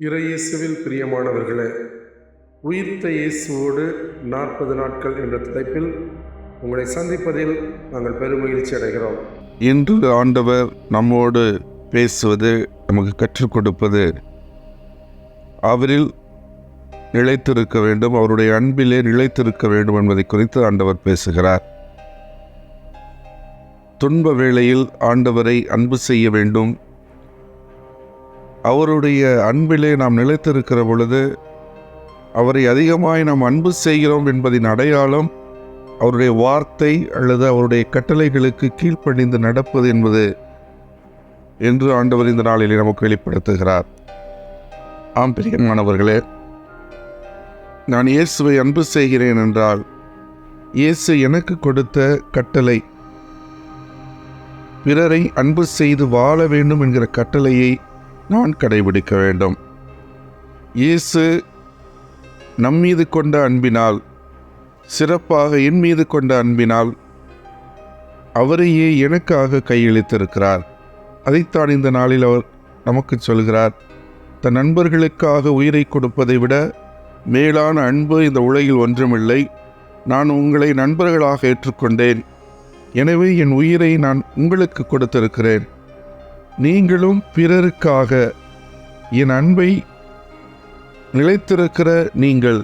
இறையேசுவில் பிரியமானவர்களே உயிர்த்த இயேசுவோடு நாற்பது நாட்கள் என்ற தலைப்பில் உங்களை சந்திப்பதில் நாங்கள் பெருமகிழ்ச்சி அடைகிறோம். இன்று ஆண்டவர் நம்மோடு பேசுவது நமக்கு கற்றுக் கொடுப்பது அவரில் நிலைத்திருக்க வேண்டும் அவருடைய அன்பிலே நிலைத்திருக்க வேண்டும் என்பதை குறித்து ஆண்டவர் பேசுகிறார். துன்ப வேளையில் ஆண்டவரை அன்பு செய்ய வேண்டும் அவருடைய அன்பிலே நாம் நிலைத்திருக்கிற பொழுது அவரை அதிகமாய் நாம் அன்பு செய்கிறோம் என்பதின் அடையாளம் அவருடைய வார்த்தை அல்லது அவருடைய கட்டளைகளுக்கு கீழ்ப்பணிந்து நடப்பது என்பது என்று ஆண்டவர் இந்த நாளிலே நமக்கு வெளிப்படுத்துகிறார். ஆம் பிரியமானவர்களே நான் இயேசுவை அன்பு செய்கிறேன் என்றால் இயேசு எனக்கு கொடுத்த கட்டளை பிறரை அன்பு செய்து வாழ வேண்டும் என்கிற கட்டளையை நான் கடைபிடிக்க வேண்டும். இயேசு நம் மீது கொண்ட அன்பினால் சிறப்பாக என் மீது கொண்ட அன்பினால் அவரையே எனக்காக கையளித்திருக்கிறார். அதைத்தான் இந்த நாளில் அவர் நமக்கு சொல்கிறார். தன் நண்பர்களுக்காக உயிரை கொடுப்பதை விட மேலான அன்பு இந்த உலகில் ஒன்றுமில்லை. நான் உங்களை நண்பர்களாக ஏற்றுக்கொண்டேன். எனவே என் உயிரை நான் உங்களுக்கு கொடுத்திருக்கிறேன். நீங்களும் பிறருக்காக என் அன்பை நிலைத்திருக்கிற நீங்கள்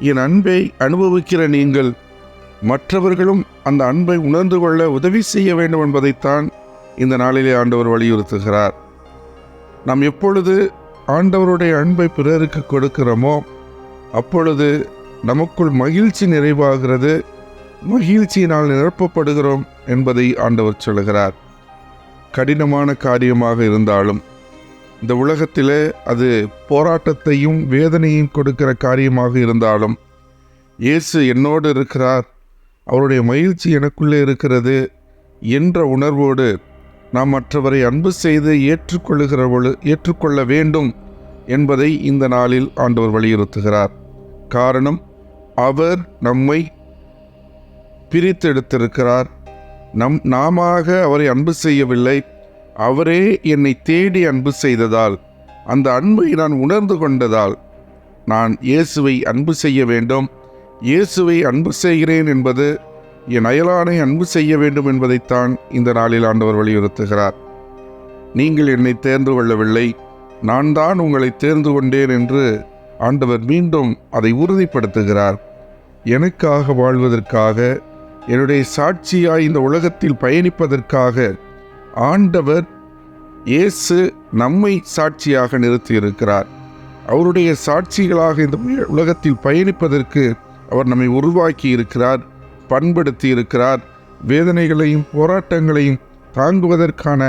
என் அன்பை அனுபவிக்கிற நீங்கள் மற்றவர்களும் அந்த அன்பை உணர்ந்து கொள்ள உதவி செய்ய வேண்டும் என்பதைத்தான் இந்த நாளிலே ஆண்டவர் வலியுறுத்துகிறார். நாம் எப்பொழுது ஆண்டவருடைய அன்பை பிறருக்கு கொடுக்கிறோமோ அப்பொழுது நமக்குள் மகிழ்ச்சி நிறைவாகிறது மகிழ்ச்சியினால் நிரப்பப்படுகிறோம் என்பதை ஆண்டவர் சொல்கிறார் கடினமான காரியமாக இருந்தாலும் இந்த உலகத்திலே அது போராட்டத்தையும் வேதனையும் கொடுக்கிற காரியமாக இருந்தாலும் இயேசு என்னோடு இருக்கிறார் அவருடைய மகிழ்ச்சி எனக்குள்ளே இருக்கிறது என்ற உணர்வோடு நாம் மற்றவரை அன்பு செய்து ஏற்றுக்கொள்ளுகிற ஏற்றுக்கொள்ள வேண்டும் என்பதை இந்த நாளில் ஆண்டவர் வலியுறுத்துகிறார். காரணம் அவர் நம்மை பிரித்தெடுத்திருக்கிறார். நம் நாமாக அவரை அன்பு செய்யவில்லை. அவரே என்னை தேடி அன்பு செய்ததால் அந்த அன்பை நான் உணர்ந்து கொண்டதால் நான் இயேசுவை அன்பு செய்ய வேண்டும். இயேசுவை அன்பு செய்கிறேன் என்பது என் அயலானை அன்பு செய்ய வேண்டும் என்பதைத்தான் இந்த நாளில் ஆண்டவர் வலியுறுத்துகிறார். நீங்கள் என்னை தேர்ந்து கொள்ளவில்லை. நான் தான் உங்களை தேர்ந்து கொண்டேன் என்று ஆண்டவர் மீண்டும் அதை உறுதிப்படுத்துகிறார். எனக்காக வாழ்வதற்காக என்னுடைய சாட்சியாய் இந்த உலகத்தில் பயணிப்பதற்காக ஆண்டவர் இயேசு நம்மை சாட்சியாக நிறுத்தியிருக்கிறார். அவருடைய சாட்சிகளாக இந்த உலகத்தில் பயணிப்பதற்கு அவர் நம்மை உருவாக்கி இருக்கிறார் பண்படுத்தி இருக்கிறார் வேதனைகளையும் போராட்டங்களையும் தாங்குவதற்கான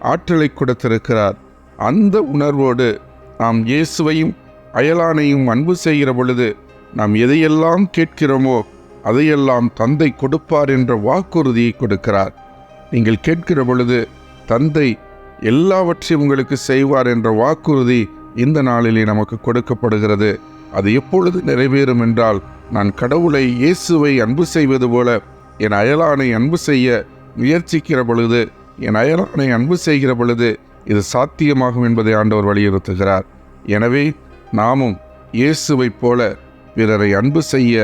ஆற்றலை கொடுத்திருக்கிறார். அந்த உணர்வோடு நாம் இயேசுவையும் அயலானையும் அன்பு செய்கிற பொழுது நாம் எதையெல்லாம் கேட்கிறோமோ அதையெல்லாம் தந்தை கொடுப்பார் என்ற வாக்குறுதியை கொடுக்கிறார். நீங்கள் கேட்கிற பொழுது தந்தை எல்லாவற்றையும் உங்களுக்கு செய்வார் என்ற வாக்குறுதி இந்த நாளிலே நமக்கு கொடுக்கப்படுகிறது. அது எப்பொழுது நிறைவேறும் என்றால் நான் கடவுளை இயேசுவை அன்பு செய்வது போல என் அயலானை அன்பு செய்ய முயற்சிக்கிற பொழுது என் அயலானை அன்பு செய்கிற பொழுது இது சாத்தியமாகும் என்பதை ஆண்டவர் வலியுறுத்துகிறார். எனவே நாமும் இயேசுவைப் போல பிறரை அன்பு செய்ய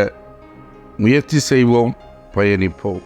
முயற்சி செய்வோம் பயணிப்போம்.